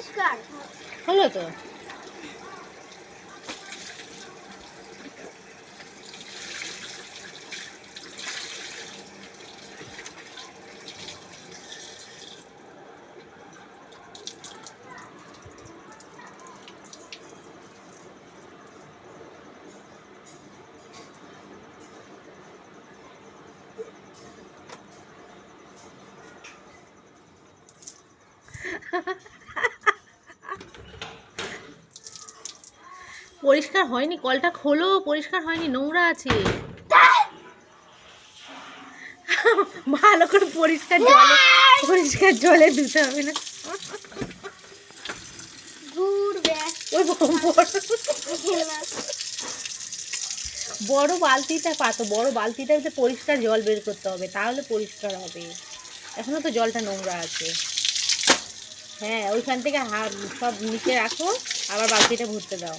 পরিষ্কার। হলো তো? পরিষ্কার হয়নি কলটা খোলো পরিষ্কার হয়নি নোংরা আছে। ভালো করে পরিষ্কার জলে পরিষ্কার জলে ধুতে হবে না। ওই বড় বালতিটা পাতো বড় বালতিটাতে পরিষ্কার জল বের করতে হবে তাহলে পরিষ্কার হবে। এখনও তো জলটা নোংরা আছে। হ্যাঁ ওইখান থেকে হাত সব নিচে রাখো আবার বালতিটা ভরতে দাও।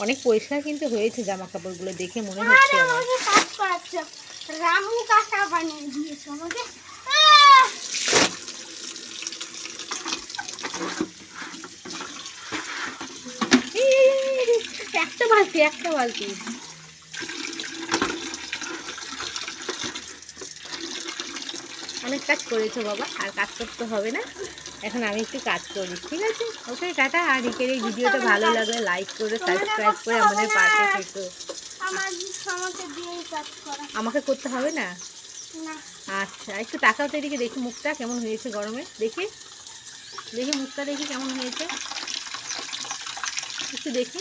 অনেক পরিষ্কার কিন্তু হয়েছে জামা কাপড়গুলো দেখে মনে হচ্ছে রামু কাকা বানিয়ে দিয়েছে আমাকে। একটা বালতি একটা বালতি। অনেক কাজ করেছ বাবা আর কাজ করতে হবে না। এখন আমি একটু কাজ করি ঠিক আছে? ওকে টাটা। আর রিকের এই ভিডিওটা ভালো লাগলে লাইক করে সাবস্ক্রাইব করে আমাদের পাশে থেকো। আমাকে করতে হবে না? না। আচ্ছা একটু টাকাও তো এদিকে দেখি মুখটা কেমন হয়েছে গরমে। দেখি। দেখি মুখটা দেখি কেমন হয়েছে। একটু দেখি।